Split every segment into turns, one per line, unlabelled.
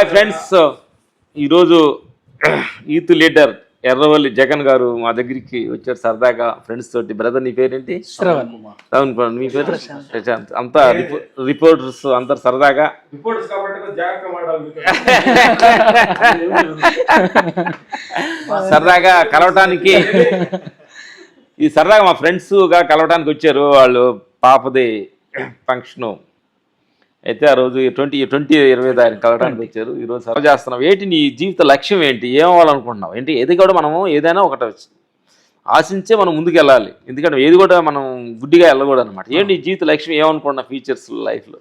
Hi friends ఈరోజు youth leader Erravalli Jagan garu మా దగ్గరికి వచ్చారు సరదాగా. ఫ్రెండ్స్ తోటి. బ్రదర్ నీ పేరేంటి?
శ్రవణ్
బ్రదర్, మీ పేరు? ప్రశాంత్. అంతా రిపో- రిపోర్టర్స్ అందరు సరదాగా. సరదాగా కలవటానికి. ఈ సరదాగా మా ఫ్రెండ్స్గా కలవటానికి వచ్చారు. వాళ్ళు పాపది ఫంక్షన్ అయితే ఆ రోజు ట్వంటీ ట్వంటీ ఇరవై తారీఖు కలవడానికి వచ్చారు. ఈ రోజు సర్వ్ చేస్తున్నాం. ఏంటి నీ జీవిత లక్ష్యం ఏంటి? ఏం అవ్వాలనుకుంటున్నావు ఏంటి? ఏది కూడా మనము ఏదైనా ఒకటి ఆశించే మనం ముందుకు వెళ్ళాలి ఎందుకంటే ఏది కూడా మనం గుడ్డిగా వెళ్ళకూడదు అనమాట ఏంటి జీవిత లక్ష్యం? ఏమనుకుంటున్నా ఫీచర్స్ లైఫ్లో?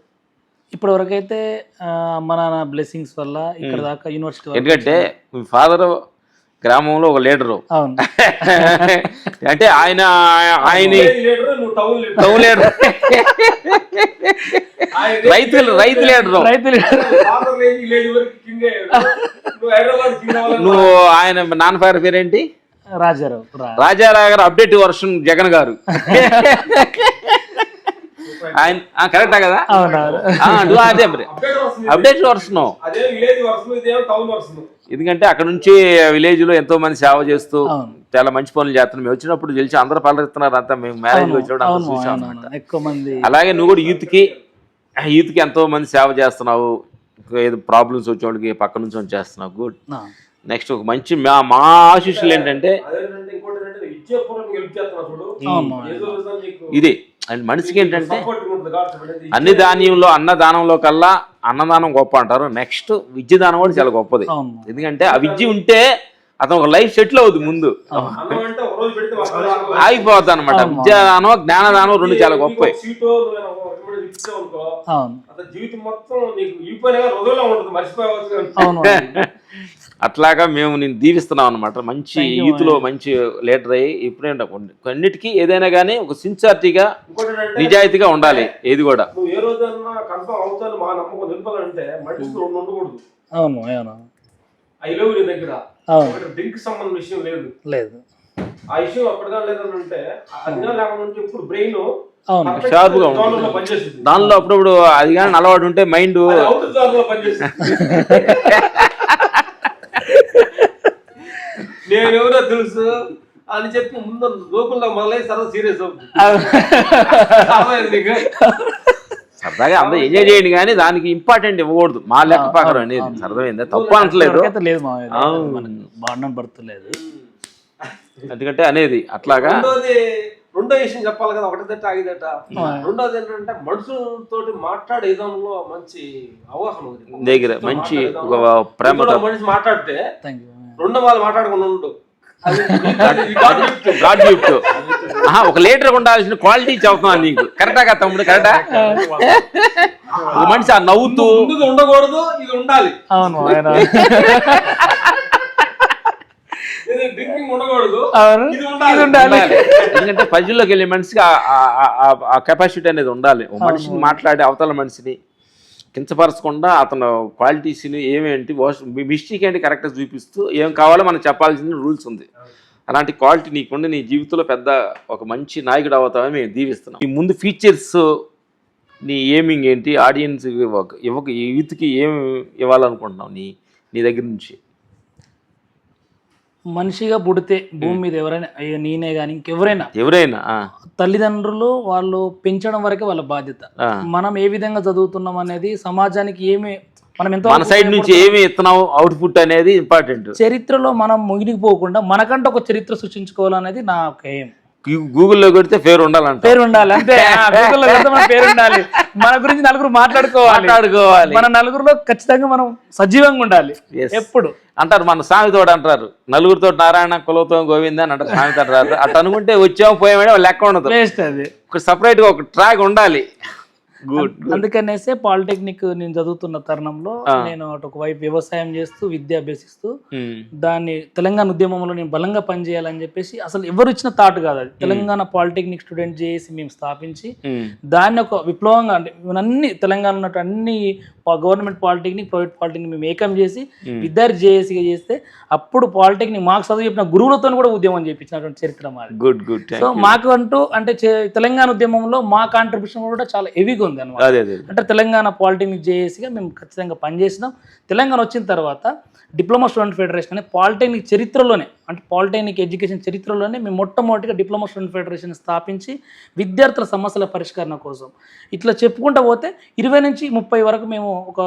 ఇప్పటి వరకు అయితే అమ్మ నాన్న బ్లెస్సింగ్స్ వల్ల ఇక్కడ దాకా యూనివర్సిటీ
ఎందుకంటే మీ ఫాదర్ గ్రామంలో ఒక లీడరు.
అవును.
అంటే ఆయన ఆయన
టౌన్ లీడర్.
Town leader.
ఆయన
రైతులు రైతు లీడరు.
రైతులు
ఫాదర్ లేని విలేజ్ వరకు కింగే. నువ్వు
ఆయన నాన్న పేరు పేరేంటి?
రాజారావు.
రాజారావు గారు అప్డేట్ వర్షన్ జగన్ గారు. ఆయన కరెక్టా కదా? నువ్వు అదే మరి.
అప్డేట్ వర్షం
ఎందుకంటే అక్కడ నుంచి విలేజ్లో ఎంతో మంది సేవ చేస్తూ. చాలా మంచి పనులు చేస్తున్నాం మేము వచ్చినప్పుడు తెలిసి అందరూ పలరిస్తున్నారు అంతా. మేము మ్యారేజ్ వచ్చినప్పుడు చూసాం
మంది
అలాగే నువ్వు కూడా యూత్కి యూత్కి ఎంతో మంది సేవ చేస్తున్నావు. ఏదో ప్రాబ్లమ్స్ వచ్చేవాళ్ళకి పక్క నుంచి వచ్చి చేస్తున్నావు? గుడ్ నెక్స్ట్ ఒక మంచి మా మా ఆశీస్సులు ఏంటంటే ఇది. అండ్ మనిషికి ఏంటంటే అన్ని దానియంలో అన్నదానంలో కల్లా అన్నదానం గొప్ప అంటారు. నెక్స్ట్ విద్య దానం కూడా చాలా గొప్పది. ఎందుకంటే ఆ విద్య ఉంటే అతను ఒక లైఫ్ సెటిల్ అవుతుంది ముందు. ఆగిపోద్ది అనమాట విద్యాదానం జ్ఞానదానం రెండు చాలా గొప్పవి.
అతని జీవితం మొత్తం నీకు ఉంటుంది
అట్లాగా మేము నేను దీవిస్తున్నాం అనమాట మంచి
Thank you,
యూత్లో మంచి లీడర్ అయ్యి ఇప్పుడే కొన్నిటికి ఏదైనా కానీ ఒక
ఏంటంటే
నిజాయితీగా ఉండాలి ఏది కూడా.
నువ్వు ఏ రోజన్నా కన్ఫర్మ్ అవుతాను మా నమ్మకం నిలపాలంటే మనిషి రెండు ఉండకూడదు.
అవును అవును.
ఐ లవ్ నీ దగ్గర.
అవును.
ఒకటి డ్రింక్ సంబంధం విషయం లేదు.
లేదు.
ఆ విషయం అప్పటిదా లేదని అంటే అది కానీ లేకుండా ఉంటే ఇప్పుడు బ్రెయిన్
అవును.
Sharp గా ఉంటుంది.
పనిచేస్తుంది.
దానిలో అప్పుడప్పుడు అది కానీ అలవాటు ఉంటే మైండ్
పనిచేస్తుంది. నేను ఎవరో తెలుసు? అని చెప్పి ముందు లోకల్లో మొదలై సరదా సీరియస్ అవుతుంది?
సరదాగా అందరూ ఎంజాయ్ చేయండి కానీ దానికి ఇంపార్టెంట్ ఇవ్వకూడదు. మా లెక్క ప్రకారం అనేది అర్థమైందా తప్పు అనట్లేదు.
లేదు బాండం పడుతులేదు.
ఎందుకంటే అనేది అట్లాగా
రెండోది రెండో విషయం చెప్పాలి కదా ఒకటి తట్ట ఆగిదట రెండోది ఏంటంటే మనుషులతోటి మాట్లాడే విధానంలో మంచి అవగాహన ఉంది.
దగ్గర మంచి
మనిషి మాట్లాడితే
థ్యాంక్ యూ
రెండో వాళ్ళు మాట్లాడకుండా ఉండు.
గాడ్ గిఫ్ట్ ఒక లీటర్ ఉండాల్సిన క్వాలిటీ చెప్తున్నాను నీకు. కరెక్టా కదా తమ్ముడు కరెక్టా ఒక మనిషి ఆ నవ్వుతూ
ఉండకూడదు ఇది ఉండాలి.
అవును ఆయన.
ఎందుకంటే ప్రజల్లోకి వెళ్ళే మనిషికి ఆ- కెపాసిటీ అనేది ఉండాలి. ఒక మనిషిని మాట్లాడే అవతల మనిషిని కించపరచకుండా అతను క్వాలిటీస్ని ఏమేంటి మిస్టేక్ ఏంటి కరెక్ట్గా చూపిస్తూ ఏం కావాలో మనం చెప్పాల్సిన రూల్స్ ఉంది. అలాంటి క్వాలిటీ నీకుండి నీ జీవితంలో పెద్ద ఒక మంచి నాయకుడు అవుతామని మేము దీవిస్తున్నాం. ఈ ముందు ఫీచర్స్ నీ ఏమింగ్ ఏంటి? ఆడియన్స్ ఇవ్వక యూత్కి ఏం ఇవ్వాలనుకుంటున్నావు నీ నీ దగ్గర నుంచి?
మనిషిగా పుడితే భూమి మీద ఎవరైనా అయ్యో నేనే కానీ ఇంకెవరైనా
ఎవరైనా
తల్లిదండ్రులు వాళ్ళు పెంచడం వరకే వాళ్ళ బాధ్యత. మనం ఏ విధంగా చదువుతున్నాం అనేది సమాజానికి ఏమి మనం ఎంతో
మన సైడ్ నుంచి ఏమి ఇస్తున్నావు అవుట్పుట్ అనేది ఇంపార్టెంట్
చరిత్రలో మనం మునిగిపోకుండా మనకంటే ఒక చరిత్ర సృష్టించుకోవాలనేది నా ఒక ఎయిమ్
గూగుల్లో కొడితే పేరు ఉండాలంట
పేరు ఉండాలి అంతే కొడితే మన పేరు ఉండాలి మన గురించి నలుగురు మాట్లాడుకోవాలి.
మాట్లాడుకోవాలి.
మన నలుగురిలో ఖచ్చితంగా మనం సజీవంగా ఉండాలి. ఎప్పుడు.
అంటారు మన సామెతోడు అంటారు నలుగురితో నారాయణ కులతో గోవింద అని అంటారు సామెత అంటారు అట్లా అనుకుంటే వచ్చాము పోయామే లెక్క ఉండదు. ఒక సపరేట్గా ఒక ట్రాక్ ఉండాలి.
అందుకనేసే పాలిటెక్నిక్ నేను చదువుతున్న తరుణంలో నేను అటు ఒకవైపు వ్యవసాయం చేస్తూ విద్య అభ్యసిస్తూ దాన్ని తెలంగాణ ఉద్యమంలో నేను బలంగా పనిచేయాలని చెప్పేసి అసలు ఎవరు ఇచ్చిన థాట్ కాదు అది. తెలంగాణ పాలిటెక్నిక్ స్టూడెంట్ చేసి మేము స్థాపించి దాన్ని ఒక విప్లవంగా అంటే అన్ని తెలంగాణ ఉన్నట్టు అన్ని గవర్నమెంట్ పాలిటెక్నిక్ ప్రైవేట్ పాలిటెక్నిక్ మేము ఏకం చేసి విద్యార్థి జేఏసీగా చేస్తే అప్పుడు పాలిటెక్నిక్ మాకు చదువు చెప్పిన గురువులతో కూడా ఉద్యమం చేయించినటువంటి చరిత్ర మాది.
గుడ్ గుడ్
సో మాకు అంటూ అంటే తెలంగాణ ఉద్యమంలో మా కాంట్రిబ్యూషన్ కూడా చాలా హెవీగా ఉంది అనమాట అంటే తెలంగాణ పాలిటెక్నిక్ జేఏసీగా మేము ఖచ్చితంగా పనిచేసినాం. తెలంగాణ వచ్చిన తర్వాత డిప్లొమా స్టూడెంట్ ఫెడరేషన్ అనే పాలిటెక్నిక్ చరిత్రలోనే అంటే పాలిటెక్నిక్ ఎడ్యుకేషన్ చరిత్రలోనే మేము మొట్టమొదటిగా డిప్లొమా స్టూడెంట్ ఫెడరేషన్ స్థాపించి విద్యార్థుల సమస్యల పరిష్కరణ కోసం. ఇట్లా చెప్పుకుంటూ పోతే ఇరవై నుంచి ముప్పై వరకు మేము ఒక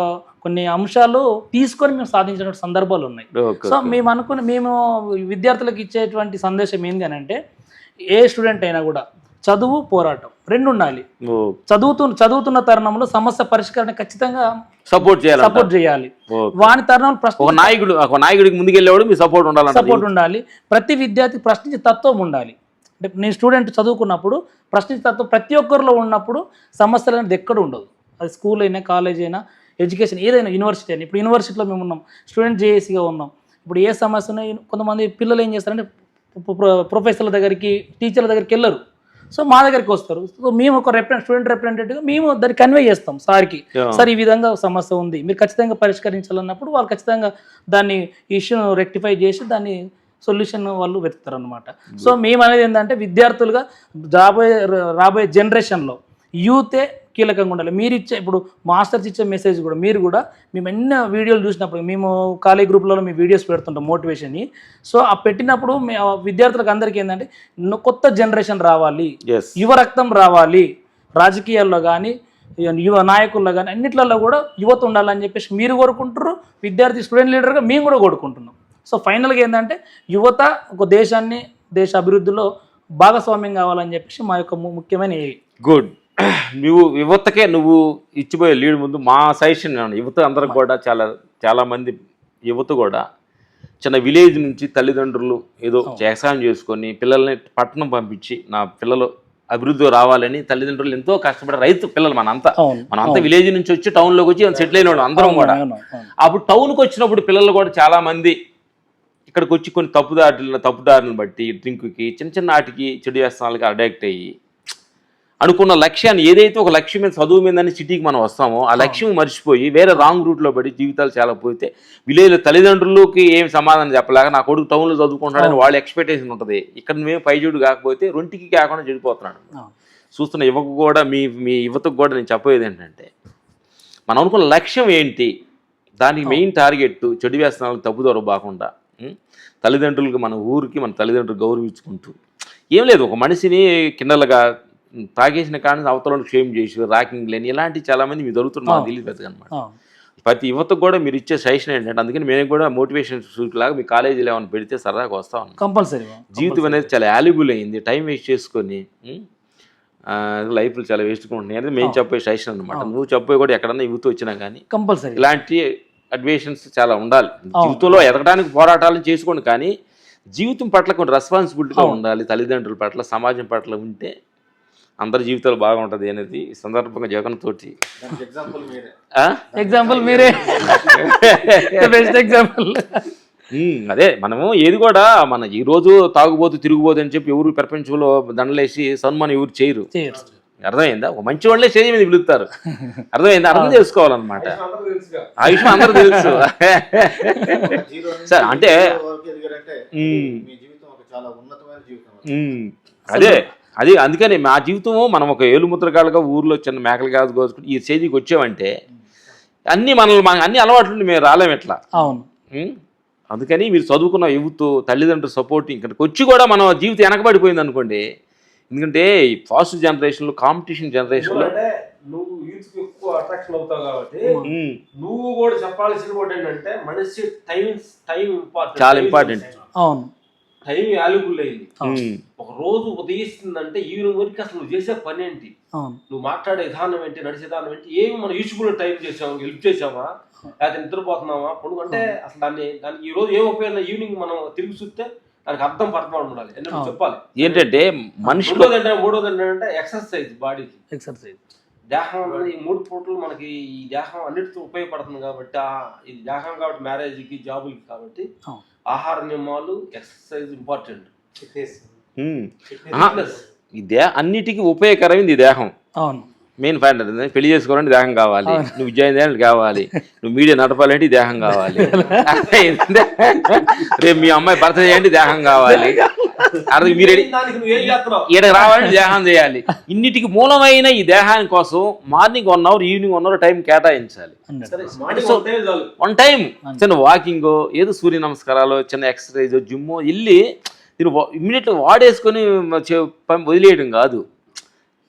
కొన్ని అంశాలు తీసుకొని మేము సాధించిన సందర్భాలు ఉన్నాయి. సో మేము అనుకుని మేము విద్యార్థులకు ఇచ్చేటువంటి సందేశం ఏంటి అని అంటే ఏ స్టూడెంట్ అయినా కూడా చదువు పోరాటం రెండు ఉండాలి చదువుతు చదువుతున్న తరుణంలో సమస్య పరిష్కరణ ఖచ్చితంగా
సపోర్ట్ చేయాలి
సపోర్ట్ చేయాలి. వాని తరుణంలో ప్రశ్న
ఒక నాయకుడు ఒక నాయకుడికి ముందుకెళ్ళేవాడు మీ సపోర్ట్ ఉండాలంట
సపోర్ట్ ఉండాలి. ప్రతి విద్యార్థి ప్రశ్నించే తత్వం ఉండాలి. అంటే నేను స్టూడెంట్ చదువుకున్నప్పుడు ప్రశ్నించే తత్వం ప్రతి ఒక్కరిలో ఉన్నప్పుడు సమస్యలు అనేది ఎక్కడ ఉండదు. అది స్కూల్ అయినా కాలేజ్ అయినా ఎడ్యుకేషన్ ఏదైనా యూనివర్సిటీ అయినా. ఇప్పుడు యూనివర్సిటీలో మేము ఉన్నాం. స్టూడెంట్ జేఏసీగా ఉన్నాం. ఇప్పుడు ఏ సమస్య కొంతమంది పిల్లలు ఏం చేస్తారంటే ప్రొ- ప్రొ- ప్రొఫెసర్ల దగ్గరికి టీచర్ల దగ్గరికి వెళ్ళరు. సో మా దగ్గరికి వస్తారు. సో మేము ఒక రిప్రజెంట్ స్టూడెంట్ రిప్రజెంటేటివ్గా మేము దాన్ని కన్వే చేస్తాం సార్కి. సార్ ఈ విధంగా సమస్య ఉంది. మీరు ఖచ్చితంగా పరిష్కరించాలన్నప్పుడు వాళ్ళు ఖచ్చితంగా దాన్ని ఇష్యూను రెక్టిఫై చేసి దాన్ని సొల్యూషన్ వాళ్ళు వెతుకుతారు అనమాట సో మేము అనేది ఏంటంటే విద్యార్థులుగా రాబోయే రాబోయే జనరేషన్లో యూతే కీలకంగా ఉండాలి. మీరు ఇచ్చే ఇప్పుడు మాస్టర్స్ ఇచ్చే మెసేజ్ కూడా మీరు కూడా మేము ఎన్నో వీడియోలు చూసినప్పుడు మేము కాలేజ్ గ్రూప్లలో మీ వీడియోస్ పెడుతుంటాం మోటివేషన్ని సో ఆ పెట్టినప్పుడు విద్యార్థులకు అందరికీ ఏంటంటే కొత్త జనరేషన్ రావాలి. యువ రక్తం రావాలి. రాజకీయాల్లో కానీ యువ నాయకుల్లో కానీ అన్నిట్లలో కూడా యువత ఉండాలని చెప్పేసి మీరు కోరుకుంటారు విద్యార్థి స్టూడెంట్ లీడర్గా మేము కూడా కోరుకుంటున్నాం. సో ఫైనల్గా ఏంటంటే యువత ఒక దేశాన్ని దేశ అభివృద్ధిలో భాగస్వామ్యం కావాలని చెప్పేసి మా యొక్క ముఖ్యమైన
గుడ్ నువ్వు యువతకే నువ్వు ఇచ్చిపోయే లీడ్ ముందు మా సజెషన్ యువత అందరికి కూడా చాలా చాలా మంది యువత కూడా చిన్న విలేజ్ నుంచి తల్లిదండ్రులు ఏదో వ్యవసాయం చేసుకొని పిల్లల్ని పట్టణం పంపించి నా పిల్లలు అభివృద్ధి రావాలని తల్లిదండ్రులు ఎంతో కష్టపడే రైతు పిల్లలు మనంతా. మనంతా విలేజ్ నుంచి వచ్చి టౌన్లోకి వచ్చి సెటిల్ అయిన అందరం కూడా. అప్పుడు టౌన్కి వచ్చినప్పుడు పిల్లలు కూడా చాలా మంది ఇక్కడికి వచ్చి కొన్ని తప్పుదారులను తప్పుదారులను బట్టి డ్రింక్కి చిన్న చిన్న వాటికి చెడు వ్యసనాలకి అడాక్ట్ అయ్యి అనుకున్న లక్ష్యాన్ని ఏదైతే ఒక లక్ష్యం మీద చదువు మీదని సిటీకి మనం వస్తామో ఆ లక్ష్యం మర్చిపోయి వేరే రాంగ్ రూట్లో పడి జీవితాలు చాలా పోతే విలేజ్ తల్లిదండ్రులకి ఏం సమాధానం చెప్పలేక నా కొడుకు టౌన్లో చదువుకుంటాడని వాళ్ళ ఎక్స్పెక్టేషన్ ఉంటుంది. ఇక్కడ మేము పైజుడు కాకపోతే రొంటికి కాకుండా చెడిపోతున్నాడు. చూస్తున్న యువకు కూడా మీ మీ యువతకు కూడా నేను చెప్పేది ఏంటంటే మనం అనుకున్న లక్ష్యం ఏంటి? దానికి మెయిన్ టార్గెట్ చెడు వ్యసనాలకు తప్పుదోర బాకుండా? తల్లిదండ్రులకు మన ఊరికి మన తల్లిదండ్రులు గౌరవించుకుంటూ ఏం లేదు ఒక మనిషిని కిందలుగా ఉం, తాగేసిన కానీ అవతలను క్షేమ్ చేసి రాకింగ్ లేని ఇలాంటి చాలా మంది మీ దొరుకుతుంది మాకు తెలియదు పెద్దగా అనమాట. ప్రతి యువతకు కూడా మీరు ఇచ్చే సజెషన్ ఏంటంటే అందుకని మేము కూడా మోటివేషన్ లాగా మీ కాలేజీలో ఏమైనా పెడితే సరదాగా వస్తా ఉన్నాం.
కంపల్సరీ
జీవితం అనేది చాలా వాల్యుబుల్ అయింది టైం వేస్ట్ చేసుకొని లైఫ్లు చాలా వేస్ట్ ఉంటున్నాయి. అనేది మేము చెప్పే సజెషన్ అనమాట నువ్వు చెప్పే కూడా ఎక్కడన్నా యూత్ వచ్చినా కానీ
కంపల్సరీ.
ఇలాంటి అడ్వేషన్స్ చాలా ఉండాలి. జీవితంలో ఎదగడానికి పోరాటాలు చేసుకోండి కానీ జీవితం పట్ల కొన్ని రెస్పాన్సిబిలిటీగా ఉండాలి. తల్లిదండ్రుల పట్ల సమాజం పట్ల ఉంటే అందరి జీవితాలు బాగుంటుంది అనేది ఈ సందర్భంగా జగన్ తోటి.
ఎగ్జాంపుల్ మీరే.
బెస్ట్ ఎగ్జాంపుల్
అదే మనము ఏది కూడా మన ఈ రోజు తాగుబోతు తిరుగుబోతు అని చెప్పి ఎవరు ప్రపంచంలో దండలేసి సన్మానం ఎవరు చేయరు. అర్థమైందా? ఒక మంచి వాళ్ళే స్టేజ్ మీద పిలుస్తారు అర్థమైందా? అర్థం చేసుకోవాలన్నమాట. ఆ విషయం అందరూ తెలుసు. సార్, అంటే- అదే. అది అందుకని మా జీవితము మనం ఒక ఏలుముద్రగాలుగా ఊర్లో చిన్న మేకలు కాదు కోసుకుని ఈ స్టేజ్కి వచ్చామంటే అన్ని మనల్ని మన అన్ని అలవాట్లు మేము రాలేం ఎట్లా
అవును.
అందుకని మీరు చదువుకున్న యువత తల్లిదండ్రుల సపోర్ట్ ఇక్కడికి వచ్చి కూడా మన జీవితం వెనకబడిపోయింది అనుకోండి. ఎందుకంటే ఈ ఫాస్ట్ జనరేషన్లో కాంపిటీషన్ జనరేషన్లో
నువ్వు యూత్కి ఎక్కువ అట్రాక్షన్ అవుతావు కాబట్టి నువ్వు కూడా చెప్పాల్సిన కూడా ఏంటంటే మనిషి టైం టైం ఇంపార్టెంట్.
చాలా important.
అవును.
టైం వాల్యుబుల్ అయింది. ఒక రోజు ఉదయిస్తుందంటే ఈవినింగ్ వరకు అసలు నువ్వు చేసే పని ఏంటి? నువ్వు మాట్లాడే విధానం ఏంటి? నడిచే విధానం ఏంటి? ఏమి మనం యూస్ఫుల్ టైం చేసాము? హెల్ప్ చేసామా? లేకపోతే నిద్రపోతున్నామా? పొడుగు అంటే అసలు దాన్ని దానికి ఈ రోజు ఏం ఉపయోగం ఈవినింగ్ మనం తిరిగి చూస్తే దానికి అర్థం పర్థం ఉండాలి. ఎందుకంటే. చెప్పాలి.
ఏంటంటే
ఏంటంటే మూడోది ఏంటంటే ఎక్సర్సైజ్ బాడీకి
ఎక్సర్సైజ్
దేహం అనేది ఈ మూడు పూటలు మనకి ఈ దేహం అన్నిటితో ఉపయోగపడుతుంది కాబట్టి ఆ ఇది దేహం కాబట్టి మ్యారేజ్కి జాబులకి కాబట్టి. ఆహార నియమాలు ఎక్సర్సైజ్ ఇంపార్టెంట్
ఉమ్, ఆహా, ఈ దే అన్నిటికీ ఉపయోగకరమైంది ఈ దేహం.
అవును.
మెయిన్ పాయింట్ అది పెళ్ళి చేసుకోవాలంటే దేహం కావాలి. నువ్వు ఉద్యోగం చేయాలంటే కావాలి. నువ్వు మీడియా నడపాలంటే ఈ దేహం కావాలి. రేపు మీ అమ్మాయి భర్త చేయండి దేహం కావాలి. అర్థం మీరు ఈడకి రావాలంటే దేహం చేయాలి. ఇన్నిటికి మూలమైన ఈ దేహాని కోసం morning one hour evening one hour time కేటాయించాలి. వన్ టైం చిన్న వాకింగ్ ఏదో సూర్య నమస్కారాలు చిన్న ఎక్సర్సైజ్ జిమ్ వెళ్ళి దీన్ని ఇమ్మీడియట్గా వాడేసుకొని వదిలేయడం కాదు.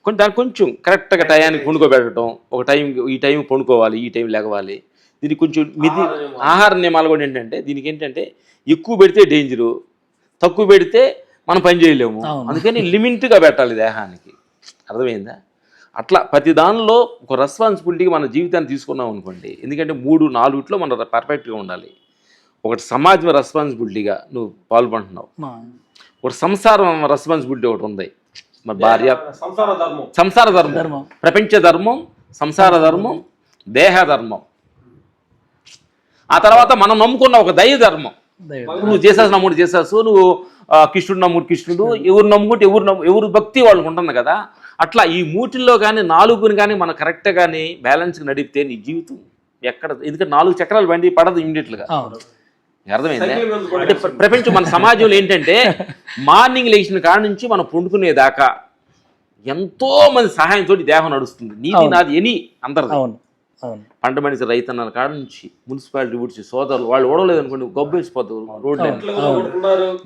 కొంచెం దానికి కొంచెం కరెక్ట్గా టయానికి పండుకోబెట్టడం ఒక టైం ఈ టైం పండుకోవాలి ఈ టైం లేవాలి. దీనికి కొంచెం మిది
ఆహార నియమాలు.
కూడా ఏంటంటే దీనికి ఏంటంటే ఎక్కువ పెడితే డేంజరు తక్కువ పెడితే మనం పని చేయలేము. అందుకని లిమిట్గా పెట్టాలి దేహానికి. అర్థమైందా? అట్లా ప్రతి దానిలో ఒక రెస్పాన్సిబిలిటీగా మన జీవితాన్ని తీసుకున్నాం అనుకోండి ఎందుకంటే మూడు నాలుగుట్లో మనం పర్ఫెక్ట్గా ఉండాలి. ఒకటి సమాజం రెస్పాన్సిబిలిటీగా నువ్వు పాల్పంటున్నావు
మా-
ఒకటి సంసారం రెస్పాన్సిబిలిటీ ఒకటి ఉంది. మరి భార్య
సంసార ధర్మం.
సంసార ధర్మం.
ధర్మం.
ప్రపంచ ధర్మం సంసార ధర్మం దేహ ధర్మం. ఆ తర్వాత మనం నమ్ముకున్న ఒక దైవ ధర్మం. నువ్వు చేసాసు నమ్ముడు చేసాసు నువ్వు కృష్ణుడు నమ్ముడు కృష్ణుడు ఎవరు నమ్ముకుంటే ఎవరు నమ్ము ఎవరు భక్తి వాళ్ళకు ఉంటుంది కదా. అట్లా ఈ మూటిల్లో కానీ నాలుగుని కానీ మనం కరెక్ట్గా కానీ బ్యాలెన్స్గా నడిపితే నీ జీవితం ఎక్కడ ఎందుకంటే నాలుగు చక్రాలు బండి పడదు ఇమ్మీడియట్గా.
అవును.
అర్థమైందా? అంటే ప్ర- ప్రపంచం మన సమాజంలో ఏంటంటే మార్నింగ్ లేచిన కాడ నుంచి మనం పండుకునేదాకా ఎంతో మంది సహాయంతో దేహం నడుస్తుంది. నీది
అవును.
నాది ఎని అందరిది.
అవును. అవును.
పంట మనిషి రైతన్న కాడ నుంచి మున్సిపాలిటీ ఊడ్చి సోదరులు వాళ్ళు ఓడలేదు అనుకోండి గబ్బేసిపోతారు రోడ్లు.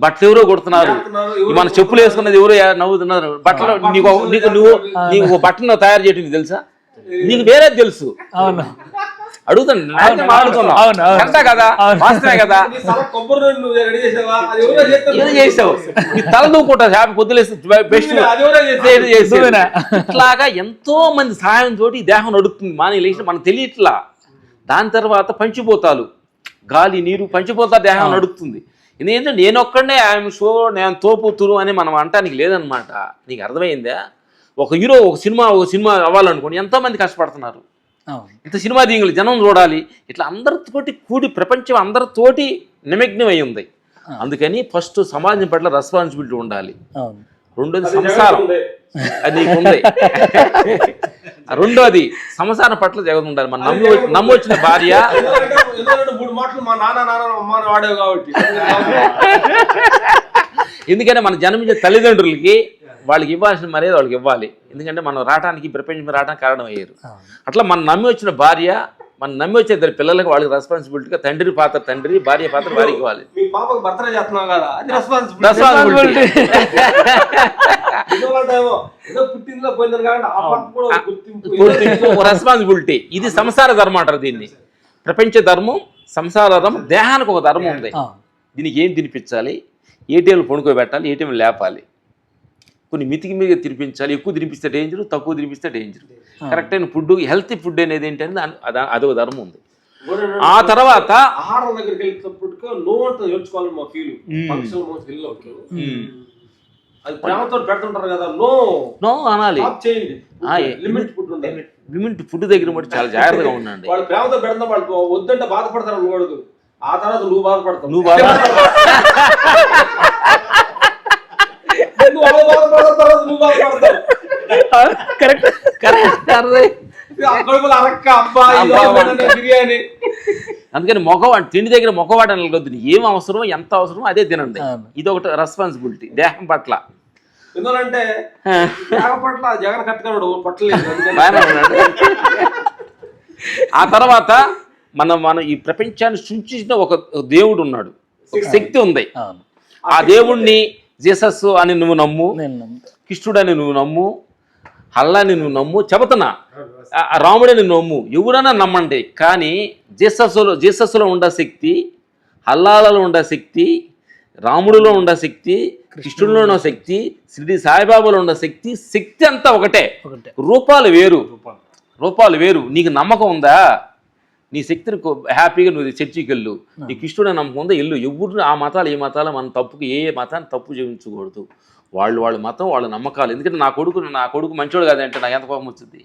బట్టలు ఎవరో కొడుతున్నారు,
బట్టలు మన చెప్పులు వేసుకున్నది ఎవరో నవ్వుతున్నారు. బట్టలు నీకు నీకు నువ్వు నీకు ఒక బట్టను తయారు చేయడం తెలుసా? నీకు వేరే తెలుసు.
అవును.
అడుగుతాను. కదా. వాస్తవే
చేసావా?
తల దూకుంటా పొద్దులేసి బెస్ట్? ఇట్లాగా ఎంతో మంది సహాయం తోటి దేహం నడుస్తుంది మాని లేచిన మనకు తెలియట్లా. దాని తర్వాత పంచిపోతాలు. గాలి నీరు పంచిపోతా దేహం నడుస్తుంది ఇది ఏంటంటే నేను ఒక్కడనే ఐఎమ్ షో నేను తోపుతురు అని మనం అంటానికి లేదనమాట నీకు అర్థమైందా? ఒక హీరో ఒక సినిమా ఒక సినిమా అవ్వాలనుకోండి ఎంతో మంది కష్టపడుతున్నారు. ఇంత సినిమా దీంగులు జనం చూడాలి. ఇట్లా అందరితోటి కూడి ప్రపంచం అందరితోటి నిమగ్నం అయి ఉంది అందుకని ఫస్ట్ సమాజం పట్ల రెస్పాన్సిబిలిటీ ఉండాలి.
అవును.
రెండోది సంసారం. అది ఉంది. రెండోది సంసారం పట్ల జగన్ ఉండాలి. మన నమ్మి నమ్మొచ్చిన భార్య.
ఎందుకంటే ఎందుకంటే మూడు మాటలు మా నాన్న నాన్న అమ్మ అని వాడేవి కాబట్టి.
ఎందుకంటే మన జన్మించిన తల్లిదండ్రులకి వాళ్ళకి ఇవ్వాల్సిన మర్యాద వాళ్ళకి ఇవ్వాలి. ఎందుకంటే మనం రావడానికి ప్రపంచం రావడానికి కారణం అయ్యారు. అట్లా మన నమ్మి వచ్చిన భార్య మన నమ్మి వచ్చే ఇద్దరు పిల్లలకి వాళ్ళకి రెస్పాన్సిబిలిటీగా తండ్రి పాత్ర తండ్రి భార్య పాత్ర భార్యకి ఇవ్వాలి.
మీ పాపకు బర్త్డే చేస్తున్నావు కదా అది రెస్పాన్సిబిలిటీ
ఇది సంసార ధర్మం అంటారు దీన్ని. ప్రపంచ ధర్మం సంసార ధర్మం దేహానికి ఒక ధర్మం ఉంది. దీనికి ఏం తినిపించాలి? ఏటీఎంలు పడుకోబెట్టాలి ఏటీఎం లేపాలి. కొన్ని మితికి మీద తినిపించాలి ఎక్కువ తినిపిస్తే డేంజర్ తక్కువ తినిపిస్తే డేంజర్ కరెక్ట్ అయిన ఫుడ్ హెల్తీ ఫుడ్ అనేది ఏంటంటే అదొక ధర్మం ఉంది. ఆ తర్వాత
ఆహారం దగ్గరికి వెళ్ళేటప్పటికి నో నేర్చుకోవాలని మా ఫీల్ అది ప్రేమతో పెడుతుంటారు కదా నో.
నో అనాలి.
లిమిట్ ఫుడ్ ఉండాలి.
లిమిట్ ఫుడ్ దగ్గర మటు చాలా జాగ్రత్తగా ఉండండి.
వాళ్ళు ప్రేమతో పెడతాం వాళ్ళు వద్దంటే బాధపడతారు అనుకోడు ఆ తర్వాత నువ్వు బాధపడతావు.
నువ్వు బాధ
నువ్వు వాళ్ళు బాధపడతావు తర్వాత నువ్వు బాధపడతావు
కరెక్ట్
కరెక్ట్
బిర్యానీ.
అందుకని మొగవాడు తిండి దగ్గర మొగవాడు అనగొద్దు ఏం అవసరమో ఎంత అవసరమో అదే తినండి. ఇది ఒకటి రెస్పాన్సిబిలిటీ దేహం పట్ల.
ఎందుకంటే పట్ల జగన్ కట్టుకున్నాడు పట్టలేదు.
ఆ తర్వాత మన మన ఈ ప్రపంచాన్ని సృష్టించిన ఒక దేవుడు ఉన్నాడు. ఒక శక్తి. ఉంది. ఆ దేవుణ్ణి జీసస్ అని నువ్వు నమ్ము.
నేను నమ్ముతా.
కృష్ణుడని నువ్వు నమ్ము. అల్లాని నువ్వు నమ్ము చెబుతున్నా. రాముడని నమ్ము. ఎవడన్నా నమ్మండి. కానీ జీసస్లో జీసస్లో ఉండే శక్తి అల్లాలలో ఉండే శక్తి రాముడిలో ఉండే శక్తి కృష్ణుడిలో ఉన్న శక్తి శ్రీ సాయిబాబాలో ఉన్న శక్తి శక్తి అంతా ఒకటే. రూపాలు వేరు. రూపాలు. వేరు. నీకు నమ్మకం ఉందా? నీ శక్తిని హ్యాపీగా నువ్వు చర్చికి వెళ్ళు. నీ కృష్ణుడు నమ్మకం ఉందా? వెళ్ళు. ఎవరు ఆ మతాలు ఏ మతాలు మన తప్పుకి ఏ మతాన్ని తప్పు చేయించకూడదు. వాళ్ళు వాళ్ళ మతం వాళ్ళ నమ్మకాలు. ఎందుకంటే నా కొడుకు నా కొడుకు మంచోడు కాదంటే నాకు ఎంత కోపం వచ్చింది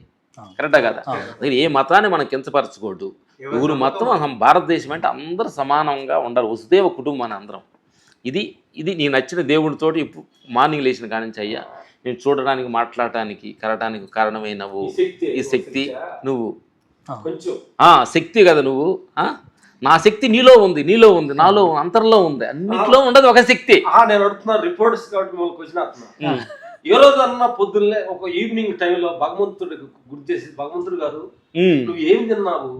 కరెక్టా కదా? అందుకని ఏ మతాన్ని మనం కించపరచకూడదు ఎవరు మతం మనం భారతదేశం అంటే అందరూ సమానంగా ఉండాలి. వసుదేవ కుటుంబం అని అందరం. ఇది ఇది నీ నచ్చిన దేవుడితోటి ఇప్పుడు మార్నింగ్ లేచిన కాడి నుంచి అయ్యా నేను చూడడానికి మాట్లాడటానికి కరటానికి కారణమైనవు.
ఈ శక్తి
ఈ శక్తి నువ్వు.
కొంచెం.
ఆ శక్తి కదా నువ్వు. ఆ? నా శక్తి నీలో ఉంది నీలో ఉంది నాలో అంతర్లో ఉంది. అన్నిట్లో ఉండదు ఒక శక్తి.
ఆ, నేను అడుగుతున్నా రిపోర్ట్స్ కాబట్టి మిమ్మల్ని క్వశ్చన్ ఏ రోజు అన్న పొద్దున్నే ఒక ఈవినింగ్ టైంలో భగవంతుడు గుర్తు చేసి భగవంతుడు గారు. నువ్వు ఏం తిన్నావు?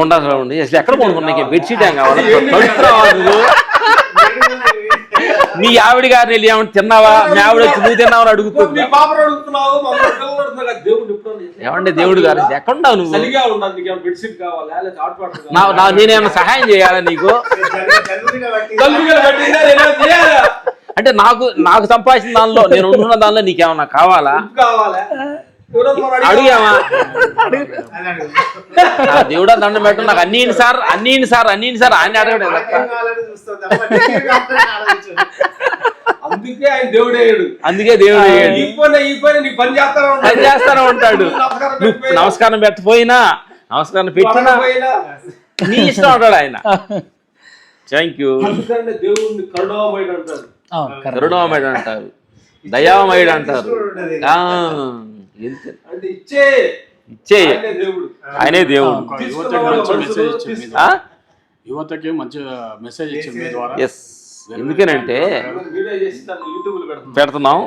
ఉండాలి ఉండి ఎక్కడ పడుకున్నా బెడ్షీట్ ఏం కావాలి? నీ ఆవిడ గారిని వెళ్ళి ఏమన్నా తిన్నావా? మీ ఆవిడ వచ్చి నువ్వు తిన్నావా? అని
మీ
అడుగుతుంది
పాపను అడుగుతున్నావు మమ్మల్ని పిల్లలు అడుగుతున్నావు కదా,
ఏమంటే దేవుడు గారు? ఎక్కడున్నావు నువ్వు? నేనేమన్నా సహాయం చేయాలా నీకు? అంటే నాకు నాకు సంపాదించిన దానిలో నేను ఉంటున్న దానిలో నీకేమన్నా కావాలా?
కావాలా?
నా దేవుడా దండం పెట్టు నాకు అన్ని సార్ అన్ని సార్ అన్ని సార్ ఆయన అడగడం.
అందుకే ఆయన దేవుడేయుడు
అందుకే దేవుడు అయ్యాడు.
ఈ పని ఈ పని నీ పని చేస్తానే ఉంటాడు? నమస్కారం
నువ్వు
పెట్టిపోయినా,
నమస్కారం పెట్టినా. నీ ఇష్టం ఉంటాడు ఆయన. థ్యాంక్ యూ
దేవుడిని కరుణామయుడు అంటారు.
కరుణామయుడు. అంటారు. దయామయుడు అంటారు.
ఇచ్చే.
ఇచ్చే.
ఆయనే దేవుడు.
మంచి మెసేజ్ ఇచ్చింది. యువతకి మంచి మెసేజ్
ఎస్ ఎందుకనంటే పెడుతున్నాం.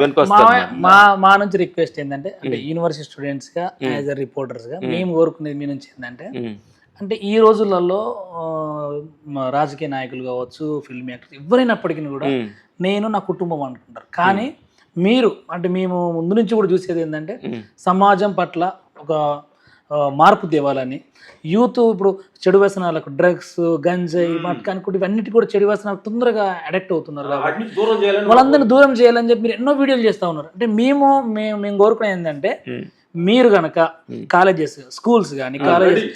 వెనుక
మా మా మా నుంచి రిక్వెస్ట్ ఏంటంటే అంటే యూనివర్సిటీ స్టూడెంట్స్గా యాజ్ అ రిపోర్టర్స్గా మేము. కోరుకునేది మీ నుంచి ఏంటంటే అంటే ఈ రోజులలో రాజకీయ నాయకులు కావచ్చు ఫిల్మ్ యాక్టర్స్ ఎవరైనప్పటికీ కూడా నేను నా కుటుంబం అనుకుంటారు. కానీ మీరు అంటే మేము ముందు నుంచి కూడా చూసేది ఏంటంటే. సమాజం పట్ల ఒక మార్పు తేవాలని యూత్ ఇప్పుడు చెడు వ్యసనాలకు డ్రగ్స్ గంజాయి మట్కా అనుకుంటే ఇవన్నిటి కూడా చెడు వ్యసనాలకు తొందరగా అడక్ట్ అవుతున్నారు కాబట్టి వాళ్ళందరినీ దూరం చేయాలని చెప్పి మీరు ఎన్నో వీడియోలు చేస్తూ ఉన్నారు అంటే మేము మేము మేము కోరుకునేది ఏంటంటే. మీరు గనక కాలేజెస్ స్కూల్స్ కానీ కాలేజెస్.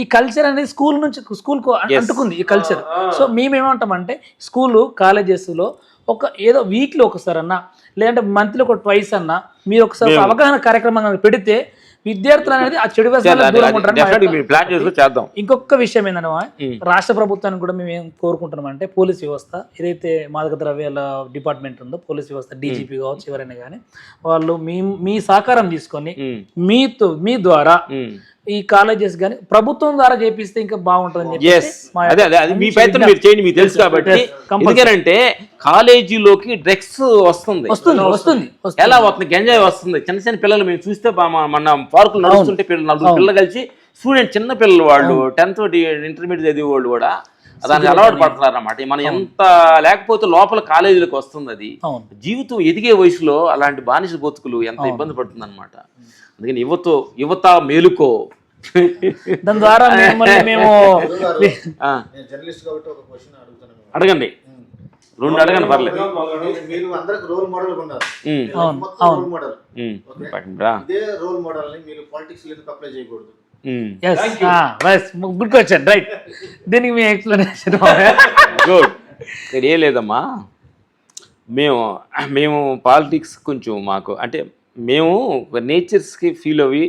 ఈ కల్చర్ అనేది స్కూల్ నుంచి స్కూల్కు అంటుకుంది ఈ కల్చర్. సో మేము ఏమంటామంటే స్కూల్ కాలేజెస్లో ఒక ఏదో వీక్లీ ఒకసారి అన్నా లేదంటే మంత్లీ ఒక ట్వైస్ అన్నా మీరు ఒకసారి ఒక అవగాహన కార్యక్రమం పెడితే విద్యార్థులు అనేది ఆ చెడు
ప్లాన్ చేద్దాం
ఇంకొక విషయం ఏంటంటే. రాష్ట్ర ప్రభుత్వానికి కూడా మేము ఏం కోరుకుంటున్నాం అంటే పోలీస్ వ్యవస్థ ఏదైతే మాదక ద్రవ్యాల డిపార్ట్మెంట్ ఉందో పోలీస్ వ్యవస్థ డీజీపీ కావచ్చు ఎవరైనా కానీ వాళ్ళు మీ మీ సహకారం తీసుకొని మీతో మీ ద్వారా. ఈ కాలేజెస్ కానీ ప్రభుత్వం ద్వారా చేపిస్తే ఇంకా మా
అదే అదే అది మీ ప్రయత్నం మీరు చేయండి మీకు తెలుసు కాబట్టి. ఎందుకంటే కాలేజీలోకి డ్రగ్స్ వస్తుంది.
వస్తుంది.
ఎలా వస్తుంది? గంజాయి వస్తుంది. చిన్న చిన్న పిల్లలు మేము చూస్తే మన పార్కులు నడుస్తుంటే పిల్లలు నలుగురు పిల్లలు కలిసి స్టూడెంట్ చిన్న పిల్లలు వాళ్ళు టెన్త్ ఇంటర్మీడియట్ చదివే వాళ్ళు కూడా దానికి అలవాటు పడుతున్నారు అన్నమాట మనం ఎంత లేకపోతే లోపల కాలేజీలకు వస్తుంది అది. జీవితం ఎదిగే వయసులో అలాంటి బానిస బతుకులు ఎంత ఇబ్బంది పడుతుంది అనమాట అందుకని యువత యువత మేలుకో.
దాని ద్వారా మేము
జర్నలిస్ట్ కాబట్టి ఒక క్వశ్చన్.
అడగండి. రెండు అడగండి పర్లేదు.
మీరు- మీరు అందరికి రోల్ మోడల్ ఉన్నారు.
ఉమ్,
మీరు
అవును,
మొత్తం
అవును.
Role model
um,
okay.
పక్కన రా.
ఇదే రోల్ మోడల్ని మీరు పాలిటిక్స్ ఎందుకు అప్లై చేయకూడదు?
Um.
Yes good question right దీనికి మీ ఎక్స్ప్లెనేషన్
గుడ్ ఇక్కడ ఏం లేదమ్మా. మేము మేము పాలిటిక్స్ కొంచెం మాకు అంటే మేము నేచర్స్కి ఫీల్ అవి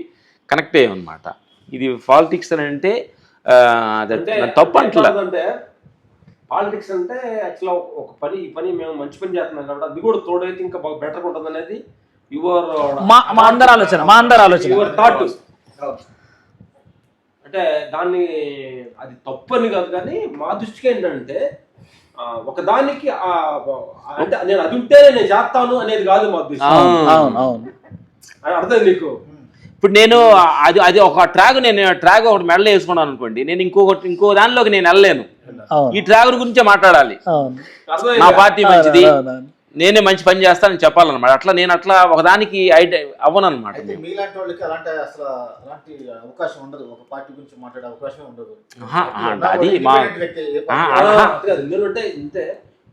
కనెక్ట్ అయ్యామన్నమాట. ఇది పాలిటిక్స్ అని అంటే తప్పు అంటలా
అంటే పాలిటిక్స్ అంటే యాక్చువల్ ఒక పని ఈ పని మేము మంచి పని చేస్తున్నాం కాబట్టి అది కూడా తోడైతే ఇంకా బాగా బెటర్ ఉంటుంది అనేది యువర్
మా మా అందరి ఆలోచన మా అందరి ఆలోచన.
Your thought. అంటే దాన్ని అది తప్పని కాదు కానీ మా దృష్టికి ఏంటంటే ఒకదానికి ఆ, అంటే నేను అది ఉంటేనే నేను చేస్తాను అనేది కాదు మా.
అవును అవును
అది అర్థం నీకు?
ఇప్పుడు నేను అది అది ఒక ట్రాక్ నేను ట్రాక్ ఒకటి మెడలో వేసుకున్నాను అనుకోండి నేను ఇంకొకటి ఇంకో దానిలోకి నేను వెళ్ళలేను. ఈ ట్రాక్ గురించే మాట్లాడాలి. నా పార్టీ మంచిది. నేనే మంచి పని చేస్తానని చెప్పాలన్నమాట. అట్లా నేను అట్లా ఒకదానికి ఐడి అవ్వనన్నమాట
అయితే మీలాంటి వాళ్ళకి అలాంటి అసలు అలాంటి అవకాశం ఉండదు. ఒక పార్టీ గురించి మాట్లాడే అవకాశం ఉండదు.
అది మా-
ఎందుకంటే ఇంతే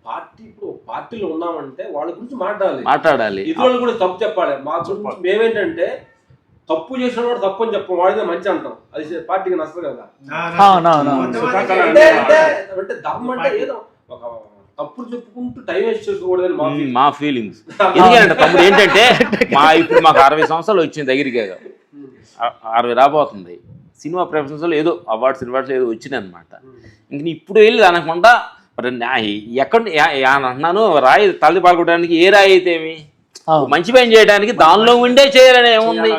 పార్టీ ఇప్పుడు ఒక పార్టీలో ఉన్నామంటే వాళ్ళ గురించి మాట్లాడాలి.
మాట్లాడాలి.
ఇతరులు కూడా తప్పు చెప్పాలి. మా గురించి మేమేంటంటే తప్పు చేసిన వాడు తప్పు అని చెప్పం. వాడిదే మంచి అంటాం. అది పార్టీకి నచ్చదు కదా. అంటే ధర్మం అంటే ఏదో ఒక తప్పులు చెప్పుకుంటూ టైం వేస్ట్ చేసుకోకూడదని మా
ఫీలింగ్స్ ఎందుకంటే తమ్ముడు ఏంటంటే మా ఇప్పుడు మాకు అరవై సంవత్సరాలు వచ్చింది దగ్గరికి అరవై రాబోతుంది. సినిమా ప్రొఫెషన్స్లో ఏదో అవార్డ్స్ రివార్డ్స్ ఏదో వచ్చినాయి అనమాట ఇంక ఇప్పుడు వెళ్ళి అనకుండా మరి ఎక్కడ అన్నాను రాయి తల్లి పాల్గొట్టడానికి ఏ రాయి అయితే ఏమి. మంచి పని చేయడానికి దానిలో ఉండే చేయాలని ఏముంది?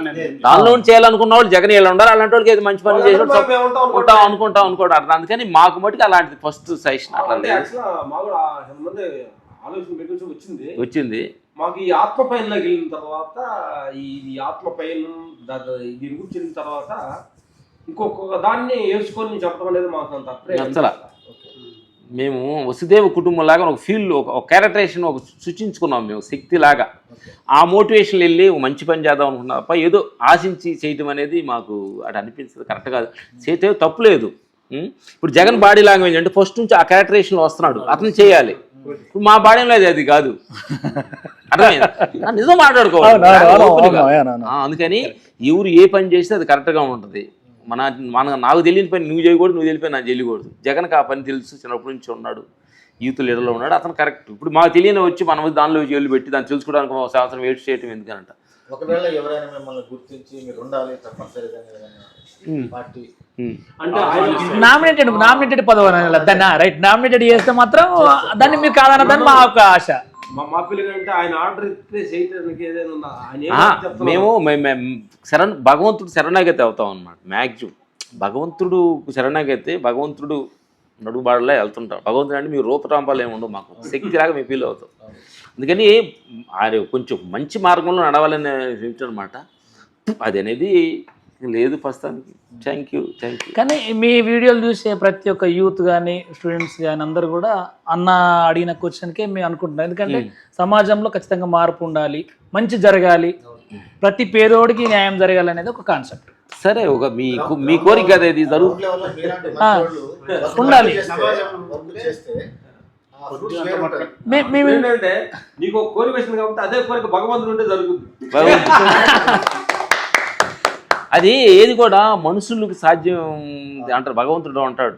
దానిలో ఉండి చేయాలనుకున్న వాళ్ళు జగన్ వీళ్ళు ఉండాలి. అలాంటి వాళ్ళకి ఏది మంచి పని చేసి
ఉంటాం అనుకుంటాం.
అనుకోవడం అర్థం అందుకని మాకు మటుకు అలాంటిది ఫస్ట్ సజెషన్ అట్లా
అంటే
లేదు.
వచ్చింది.
వచ్చింది.
మాకు ఈ ఆత్మ పైనలోకి వెళ్ళిన తర్వాత ఈ ఆత్మ పైన దీని గురించి వెళ్ళిన తర్వాత ఇంకొక దాన్ని ఏడ్చుకొని చెప్పడం అనేది మాకు అంత.
మేము వసుదేవ కుటుంబం లాగా ఒక ఫీల్ ఒక క్యారెక్టరేషన్ ఒక సృష్టించుకున్నాం మేము శక్తి లాగా ఆ మోటివేషన్ వెళ్ళి ఒక మంచి పని చేద్దాం అనుకున్నా తప్ప ఏదో ఆశించి చేయటం అనేది మాకు అటు అనిపించదు కరెక్ట్ కాదు. చేస్తే తప్పులేదు? ఇప్పుడు జగన్ బాడీ లాంగ్వేజ్ అంటే ఫస్ట్ నుంచి ఆ క్యారెక్టరేషన్లో వస్తున్నాడు అతను చేయాలి. ఇప్పుడు మా బాడీలో అది అది కాదు. నిజం మాట్లాడుకోవాలి. అందుకని ఎవరు ఏ పని చేస్తే అది కరెక్ట్గా ఉంటుంది. మన మన నాకు తెలియని పని నువ్వు చేయకూడదు నువ్వు తెలియని పని నాకు చేయకూడదు. జగన్కి ఆ పని తెలుసు చిన్నప్పటి నుంచి ఉన్నాడు. యూత్ లీడర్లో ఉన్నాడు అతను కరెక్ట్. ఇప్పుడు మాకు తెలియని వచ్చి మనం దానిలో జైలు పెట్టి దాన్ని తెలుసుకోవడానికి ఒక సంవత్సరం వెయిట్ చేయటం ఎందుకనంట.
ఒకవేళ ఎవరైనా మిమ్మల్ని గుర్తించి మీరు ఉండాలి తప్పనిసరిగా పార్టీ
నామినేటెడ్ నామినేటెడ్ పదవి దాన్ని రైట్ నామినేటెడ్ చేస్తే మాత్రం దాన్ని మీరు కాదన్నదని మా యొక్క ఆశ.
మా మా?
మేము మే- మే- శరణ్ భగవంతుడు శరణాగతి అవుతాం అనమాట మ్యాక్సిమం భగవంతుడు శరణాగతి భగవంతుడు నడుబాడలో వెళ్తుంటాం. భగవంతుడు అంటే మీరు రూపరాంపాలు ఏమి ఉండవు మాకు. శక్తిలాగా మేము ఫీల్ అవుతాం. అందుకని ఆయన కొంచెం మంచి మార్గంలో నడవాలని అనమాట అది అనేది లేదు ప్రస్తుతానికి థ్యాంక్ యూ థ్యాంక్ యూ
కానీ మీ వీడియోలు చూసే ప్రతి ఒక్క యూత్ కానీ స్టూడెంట్స్ కానీ అందరూ కూడా అన్న అడిగిన క్వశ్చన్కే మేము అనుకుంటున్నాం. ఎందుకంటే సమాజంలో ఖచ్చితంగా మార్పు ఉండాలి మంచి జరగాలి. ప్రతి పేదోడికి న్యాయం జరగాలి అనేది ఒక కాన్సెప్ట్.
సరే ఒక మీ మీ కోరిక కదా ఇది జరుగు.
ఉండాలి.
నీకు కోరిక వచ్చింది కాబట్టి అదే కోరిక భగవంతుడు ఉంటే జరుగుతుంది.
అది ఏది కూడా మనుషులకు సాధ్యం అంటారు భగవంతుడు అంటాడు.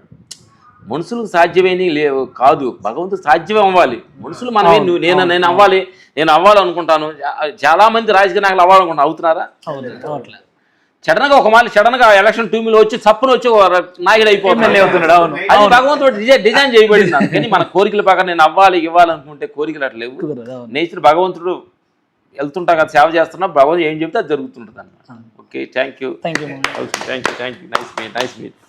మనుషులకు సాధ్యమేని లేవు కాదు. భగవంతుడు సాధ్యం అవ్వాలి. మనుషులు మనమే నువ్వు నేను నేను అవ్వాలి నేను అవ్వాలనుకుంటాను. చాలా మంది రాజకీయ నాయకులు అవ్వాలనుకుంటాను అవుతున్నారా?
అవట్లేదు
సడన్గా ఒక మాలి సడన్గా ఎలక్షన్ టూ లో వచ్చి చప్పున వచ్చి నాయకుడు అయిపోతున్నాడు
అవును.
అది భగవంతుడు డిజైన్ డిజైన్ చేయబడింది కానీ మన కోరికల ప్రకారం నేను అవ్వాలి ఇవ్వాలనుకుంటే కోరికలు అట్లా లేవు.
కుదరదు, అవును.
నేచర్ భగవంతుడు వెళ్తుంటా కదా సేవ చేస్తున్నా భగవంతుడు ఏం చెప్తే అది జరుగుతుంటుంది అన్నమాట Okay, thank you.
Thank you.
Thank you, thank you. Nice meet, nice meet.